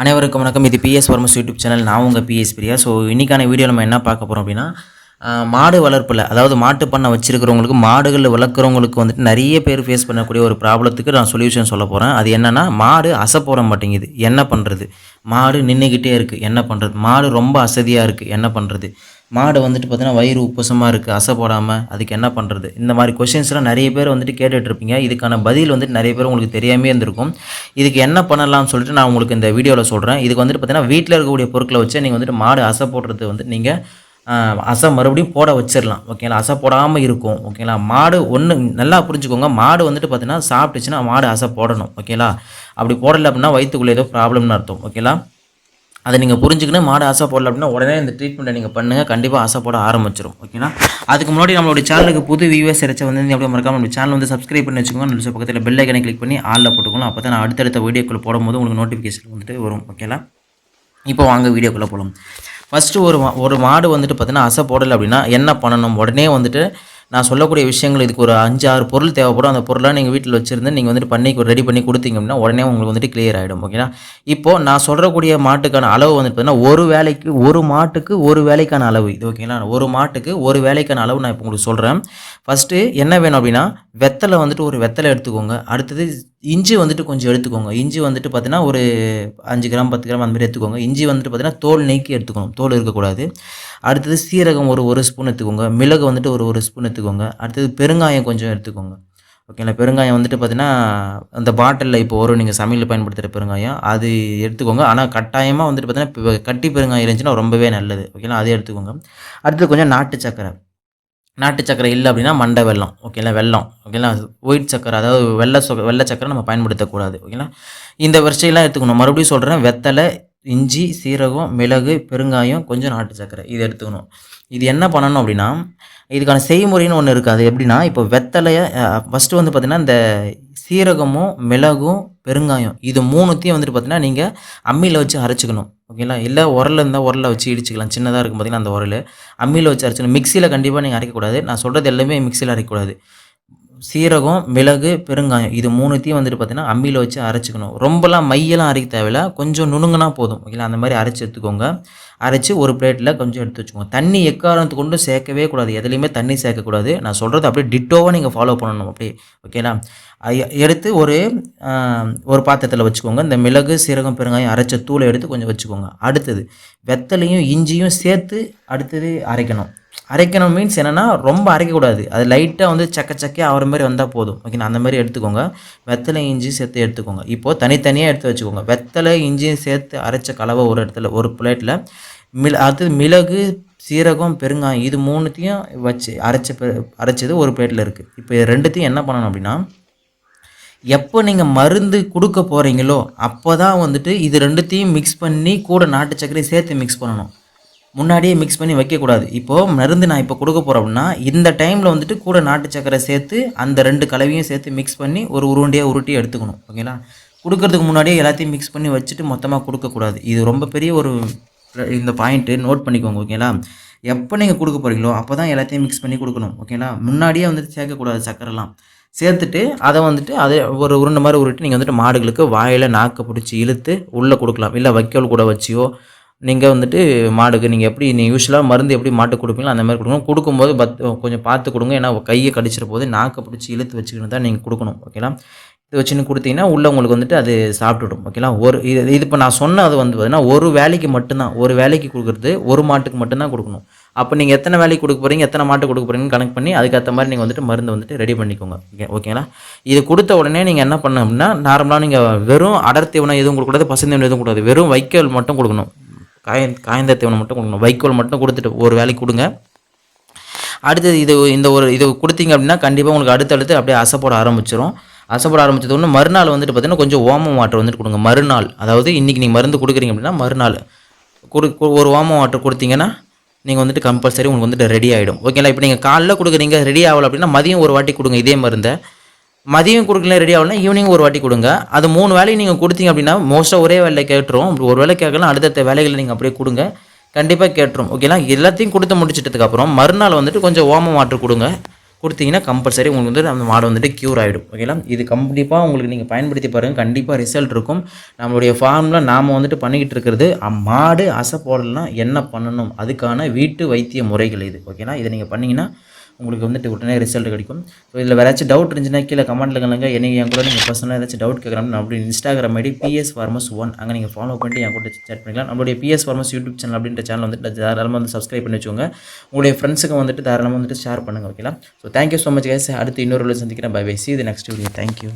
அனைவருக்கும் வணக்கம். இது பிஎஸ் வர்மஸ் யூடியூப் சேனல் நான் உங்கள் பிஎஸ் பிரியா. ஸோ இன்றைக்கான வீடியோ நம்ம என்ன பார்க்க போகிறோம் அப்படின்னா மாடு வளர்ப்பில் அதாவது மாட்டு பண்ணை வச்சுருக்கிறவங்களுக்கு மாடுகளில் வளர்க்குறவங்களுக்கு வந்துட்டு நிறைய பேர் ஃபேஸ் பண்ணக்கூடிய ஒரு ப்ராப்ளத்துக்கு நான் சொல்யூஷன் சொல்ல போகிறேன் அது என்னென்னா மாடு அசை போட மாட்டேங்குது. என்ன பண்ணுறது மாடு நின்றுக்கிட்டே இருக்குது என்ன பண்ணுறது மாடு ரொம்ப அசதியாக இருக்குது என்ன பண்ணுறது மாடு வந்துட்டு பார்த்தீங்கன்னா வயிறு உப்புசமாக இருக்குது அசை போடாமல் அதுக்கு என்ன பண்ணுறது இந்த மாதிரி கொஷின்ஸ்லாம் நிறைய பேர் வந்துட்டு கேட்டுட்ருப்பீங்க இதுக்கான பதில் வந்துட்டு நிறைய பேர் உங்களுக்கு தெரியாமே இருந்திருக்கும். இதுக்கு என்ன பண்ணலாம்னு சொல்லிட்டு நான் உங்களுக்கு இந்த வீடியோவில் சொல்கிறேன் இதுக்கு வந்துட்டு பார்த்தீங்கன்னா வீட்டில் இருக்கக்கூடிய பொருட்களை வச்சு நீங்கள் வந்துட்டு மாடு அசை போடுறது வந்து நீங்கள் அசை மறுபடியும் போட வச்சிடலாம். ஓகேங்களா அசை போடாமல் இருக்கும். ஓகேங்களா மாடு ஒன்று நல்லா புரிஞ்சுக்கோங்க. மாடு வந்துட்டு பார்த்தீங்கன்னா சாப்பிட்டுச்சுன்னா மாடு அசை போடணும். ஓகேங்களா அப்படி போடலை அப்படின்னா வயிற்றுக்குள்ளே ஏதோ ப்ராப்ளம்னு அர்த்தம். ஓகேங்களா அதை நீங்கள் புரிஞ்சுக்கணும் மாடு ஆசை போடல அப்படின்னா உடனே இந்த ட்ரீட்மெண்ட்டை நீங்கள் பண்ணுங்கள் கண்டிப்பாக ஆசை போட ஆரம்பிச்சிடும் ஓகேனா அதுக்கு முன்னாடி நம்மளுடைய சேனலுக்கு புது வியூவர்ஸ் இறைச்ச வந்து அப்படியே மறக்காம நம்ம சேனல் வந்து சப்ஸ்கிரைப் பண்ணி வச்சுக்கோங்க. நல்ல பக்கத்தில் பெல் ஐக்கனை கிளிக் பண்ணி ஆளில் போட்டுக்கணும் அப்போ தான் நான் அடுத்தடுத்த வீடியோக்குள்ள போடும்போது உங்களுக்கு நோட்டிஃபிகேஷன் வந்துட்டு வரும். ஓகேங்களா இப்போ வாங்க வீடியோக்குள்ளே போகலாம் ஃபஸ்ட்டு ஒரு மா- ஒரு மாடு வந்துட்டு பார்த்தீங்கன்னா அசை போடலை அப்படின்னா என்ன பண்ணணும்? உடனே வந்துட்டு நான் சொல்லக்கூடிய விஷயங்கள் இதுக்கு ஒரு அஞ்சு ஆறு பொருள் தேவைப்படும். அந்த பொருளாக நீங்கள் வீட்டில் வச்சுருந்து நீங்கள் வந்துட்டு பண்ணி ரெடி பண்ணி கொடுத்தீங்க அப்படின்னா உடனே உங்களுக்கு வந்துட்டு கிளியர் ஆகிடும் ஓகேங்களா இப்போது நான் சொல்கிறக்கூடிய மாட்டுக்கான அளவு வந்துட்டு பார்த்தீங்கன்னா ஒரு வேலைக்கு ஒரு மாட்டுக்கு ஒரு வேலைக்கான அளவு. இது ஓகேங்களா ஒரு மாட்டுக்கு ஒரு வேலைக்கான அளவு நான் இப்போ உங்களுக்கு சொல்கிறேன் ஃபஸ்ட்டு என்ன வேணும் அப்படின்னா வெத்தலை வந்துட்டு ஒரு வெத்தலை எடுத்துக்கோங்க. அடுத்தது இஞ்சி வந்துட்டு கொஞ்சம் எடுத்துக்கோங்க. இஞ்சி வந்துட்டு பார்த்தீங்கன்னா ஒரு அஞ்சு கிராம் பத்து கிராம் அந்தமாதிரி எடுத்துக்கோங்க. இஞ்சி வந்துட்டு பார்த்தீங்கன்னா தோல் நீக்கி எடுத்துக்கணும். தோல் இருக்கக்கூடாது. அடுத்தது சீரகம் ஒரு ஒரு ஸ்பூன் எடுத்துக்கோங்க. மிளகு வந்துட்டு ஒரு ஒரு ஸ்பூன் எடுத்துக்கோங்க. அடுத்தது பெருங்காயம் கொஞ்சம் எடுத்துக்கோங்க. ஓகேங்களா பெருங்காயம் வந்துட்டு பார்த்தீங்கன்னா அந்த பாட்டிலில் இப்போ வரும் நீங்கள் சமையலில் பயன்படுத்துகிற பெருங்காயம் அது எடுத்துக்கோங்க. ஆனால் கட்டாயமாக வந்துட்டு பார்த்தீங்கன்னா கட்டி பெருங்காயம் இருந்துச்சுன்னா ரொம்பவே நல்லது. ஓகேங்களா அதே எடுத்துக்கோங்க. அடுத்தது கொஞ்சம் நாட்டு சக்கரை நாட்டு சக்கரை இல்லை அப்படின்னா மண்டை வெல்லம் ஓகேங்களா வெள்ளம் ஓகேங்களா ஒயிட் சக்கரை அதாவது வெள்ளை சொ வெள்ளை சக்கரை நம்ம பயன்படுத்தக்கூடாது ஓகேங்களா இந்த வரிசையெல்லாம் எடுத்துக்கணும். மறுபடியும் சொல்கிறேன் வெத்தலை இஞ்சி சீரகம் மிளகு பெருங்காயம் கொஞ்சம் நாட்டு சர்க்கரை. இது எடுத்துக்கணும். இது என்ன பண்ணணும் அப்படின்னா இதுக்கான செய்முறைன்னு ஒன்று இருக்காது எப்படின்னா இப்போ வெத்தலையை ஃபஸ்ட்டு வந்து பார்த்திங்கன்னா இந்த சீரகமும் மிளகும் பெருங்காயம் இது மூணுத்தையும் வந்துட்டு பார்த்திங்கன்னா நீங்கள் அம்மியில் வச்சு அரைச்சிக்கணும். ஓகேங்களா இல்லை உரல் இருந்தால் உரலில் வச்சு இடிச்சிக்கலாம். சின்னதாக இருக்கும் பார்த்திங்கன்னா அந்த உரல். அம்மியில் வச்சு அரைச்சிக்கணும். மிக்சியில் கண்டிப்பாக நீங்கள் அரைக்கக்கூடாது. நான் சொல்கிறது எல்லாமே மிக்சியில் அரைக்கக்கூடாது. சீரகம் மிளகு பெருங்காயம் இது மூணுத்தையும் வந்துட்டு பார்த்தீங்கன்னா அம்மியில் வச்சு அரைச்சிக்கணும். ரொம்பலாம் மையெல்லாம் அரைக்க தேவையில்ல. கொஞ்சம் நுணுங்கினா போதும். ஓகேங்களா? அந்த மாதிரி அரைச்சி எடுத்துக்கோங்க. அரைச்சி ஒரு பிளேட்டில் கொஞ்சம் எடுத்து வச்சுக்கோங்க. தண்ணி எக்காரணத்து கொண்டு சேர்க்கவே கூடாது. எதுலேயுமே தண்ணி சேர்க்கக்கூடாது. நான் சொல்கிறது அப்படியே டிட்டோவாக நீங்கள் ஃபாலோ பண்ணணும் அப்படியே. ஓகேங்களா? எடுத்து ஒரு ஒரு பாத்திரத்தில் வச்சுக்கோங்க. இந்த மிளகு சீரகம் பெருங்காயம் அரைச்ச தூளை எடுத்து கொஞ்சம் வச்சுக்கோங்க. அடுத்தது வெத்தலையும் இஞ்சியும் சேர்த்து அடுத்தது அரைக்கணும். அரைக்கணும் மீன்ஸ் என்னென்னா ரொம்ப அரைக்கக்கூடாது. அது லைட்டாக வந்து சக்க சக்கே ஆகிற மாதிரி வந்தால் போதும். ஓகேண்ணா அந்த மாதிரி எடுத்துக்கோங்க. வெத்தலை இஞ்சி சேர்த்து எடுத்துக்கோங்க. இப்போது தனித்தனியாக எடுத்து வச்சுக்கோங்க. வெத்தலை இஞ்சியும் சேர்த்து அரைச்ச கலவை ஒரு இடத்துல ஒரு பிளேட்டில் மிள அடுத்தது மிளகு சீரகம் பெருங்காயம் இது மூணுத்தையும் வச்சு அரைச்ச அரைச்சது ஒரு பிளேட்டில் இருக்குது இப்போ இது ரெண்டுத்தையும் என்ன பண்ணணும் அப்படின்னா எப்போ நீங்கள் மருந்து கொடுக்க போகிறீங்களோ அப்போ தான் வந்துட்டு இது ரெண்டுத்தையும் மிக்ஸ் பண்ணி கூட நாட்டு சர்க்கரையும் சேர்த்து மிக்ஸ் பண்ணணும். முன்னாடியே மிக்ஸ் பண்ணி வைக்கக்கூடாது. இப்போது மருந்து நான் இப்போ கொடுக்க போகிறேன் அப்படின்னா இந்த டைமில் வந்துட்டு கூட நாட்டு சக்கரை சேர்த்து அந்த ரெண்டு கலவையும் சேர்த்து மிக்ஸ் பண்ணி ஒரு உருண்டையாக உருட்டி எடுத்துக்கணும். ஓகேங்களா கொடுக்கறதுக்கு முன்னாடியே எல்லாத்தையும் மிக்ஸ் பண்ணி வச்சுட்டு மொத்தமாக கொடுக்கக்கூடாது. இது ரொம்ப பெரிய ஒரு இந்த பாயிண்ட்டு நோட் பண்ணிக்கோங்க ஓகேங்களா எப்போ நீங்கள் கொடுக்க போகிறீங்களோ அப்போ தான் எல்லாத்தையும் மிக்ஸ் பண்ணி கொடுக்கணும் ஓகேங்களா முன்னாடியே வந்துட்டு சேர்க்கக்கூடாது சக்கரைலாம் சேர்த்துட்டு அதை வந்துட்டு அதை ஒரு உருண்டை மாதிரி உருட்டி நீங்கள் வந்துட்டு மாடுகளுக்கு வாயில் நாக்கை பிடிச்சி இழுத்து உள்ளே கொடுக்கலாம். இல்லை வைக்கோல் கூட வச்சியோ நீங்கள் வந்துட்டு மாடுக்கு நீங்கள் எப்படி நீ யூஸ்வலாக மருந்து எப்படி மாட்டுக்கு கொடுப்பீங்களோ அந்த மாதிரி கொடுக்கணும். கொடுக்கும்போது பத் கொஞ்சம் பார்த்து கொடுங்க. ஏன்னா கையை கடிச்சிட போது நாக்கை பிடிச்சி இழுத்து வச்சுக்கணும் தான் நீங்கள் கொடுக்கணும். ஓகேங்களா இது வச்சுன்னு கொடுத்தீங்கன்னா உள்ளே உங்களுக்கு வந்துட்டு அது சாப்பிட்டுடும். ஓகேங்களா ஒரு இது இது இப்போ நான் சொன்னது வந்து பார்த்தீங்கன்னா ஒரு வேலைக்கு மட்டும்தான். ஒரு வேலைக்கு கொடுக்குறது ஒரு மாட்டுக்கு மட்டும்தான் கொடுக்கணும். அப்போ நீங்கள் எத்தனை வேலைக்கு கொடுக்க போகிறீங்க எத்தனை மாட்டுக்கு கொடுக்க போகிறீங்கன்னு கணக்கு பண்ணி அதுக்கேற்ற மாதிரி நீங்கள் வந்துட்டு மருந்து வந்துட்டு ரெடி பண்ணிக்கோங்க. ஓகே ஓகேங்களா? இது கொடுத்த உடனே நீங்கள் என்ன பண்ணணும் அப்படின்னா நார்மலாக நீங்கள் வெறும் அடர் தீவனம் எதுவும் கொடுக்கக்கூடாது பசுந்தீவனம் எதுவும் கூடாது வெறும் வைக்கோல் மட்டும் கொடுக்கணும். காய காய்ந்த தீவனம் மட்டும் கொடுக்கணும் வைக்கோல் மட்டும் கொடுத்துட்டு ஒரு வேலைக்கு கொடுங்க. அடுத்தது இது இந்த ஒரு இது கொடுத்தீங்க அப்படின்னா கண்டிப்பாக உங்களுக்கு அடுத்தடுத்து அப்படியே அசைப்போட ஆரம்பிச்சிடும் அசைப்போட ஆரம்பிச்சது ஒன்று மறுநாள் வந்துட்டு பார்த்தீங்கன்னா கொஞ்சம் ஓமம் வாட்டர் வந்துட்டு கொடுங்க. மறுநாள் அதாவது இன்றைக்கி நீங்கள் மருந்து கொடுக்குறீங்க அப்படின்னா மறுநாள். கொடு ஒரு ஓமம் வாட்டர் கொடுத்தீங்கன்னா நீங்கள் வந்துட்டு கம்பல்சரி உங்களுக்கு வந்துட்டு ரெடி ஆகிடும் ஓகேங்களா இப்போ நீங்கள் காலைல கொடுக்குறீங்க ரெடி ஆகலை அப்படின்னா மதியம் ஒரு வாட்டி கொடுங்க இதே மருந்தை. மதியம் கொடுக்கல ரெடி ஆகலாம் ஈவினிங் ஒரு வாட்டி கொடுங்க. அது மூணு வேலையும் நீங்கள் கொடுத்தீங்க அப்படின்னா மோஸ்ட்டாக ஒரே வேலையை கேட்டுரும். ஒரு வேலை கேட்கலாம் அடுத்தடுத்த வேலைகளை நீங்கள் அப்படியே கொடுங்க. கண்டிப்பாக கேட்டுரும். ஓகேங்களா எல்லாத்தையும் கொடுத்து முடிச்சிட்டதுக்கப்புறம் மறுநாள் வந்துட்டு கொஞ்சம் ஓம வாட்டர் கொடுங்க. கொடுத்தீங்கன்னா கம்பல்சரி உங்களுக்கு வந்து அந்த மாடு வந்துட்டு க்யூர் ஆகிடும் ஓகேங்களா இது கண்டிப்பாக உங்களுக்கு நீங்கள் பயன்படுத்தி பாருங்கள் கண்டிப்பாக ரிசல்ட் இருக்கும். நம்மளுடைய ஃபார்மில் நாம் வந்துட்டு பண்ணிக்கிட்டு இருக்கிறது. மாடு அசை போடலைன்னா என்ன பண்ணணும்? அதுக்கான வீட்டு வைத்திய முறைகள் இது. ஓகேங்களா இதை நீங்கள் பண்ணிங்கன்னா உங்களுக்கு வந்துட்டு உடனே ரிசல்ட் கிடைக்கும். ஸோ இதில் வேறு ஏதாச்சும் டவுட் இருந்துச்சுன்னா கீழே கமெண்ட்டில் கலங்க என்னைக்கு என் கூட நீங்கள் பர்சனலாக ஏதாச்சும் டவுட் கேட்குறோம் அப்படி Instagram ID PS pharmas one அங்கே நீங்கள் ஃபாலோ பண்ணிட்டு என் கூட சேட் பண்ணிக்கலாம். நம்மளுடைய பிஎஸ் ஃபார்மஸ் யூடியூப் சேனல் அப்படின்ற சேனல் வந்துட்டு தாராளமாக வந்து சப்ஸ்கிரைப் பண்ணி வச்சுக்கோங்க. உங்களுடைய ஃப்ரெண்ட்ஸுக்கு வந்துட்டு தாராளமாக வந்துட்டு ஷேர் பண்ணுங்கள் ஓகேலாம் so thank you so much guys அடுத்து இன்னொரு சந்திக்கிறேன். பை பை சி இது நெக்ஸ்ட் வீடியோ தேங்க்யூ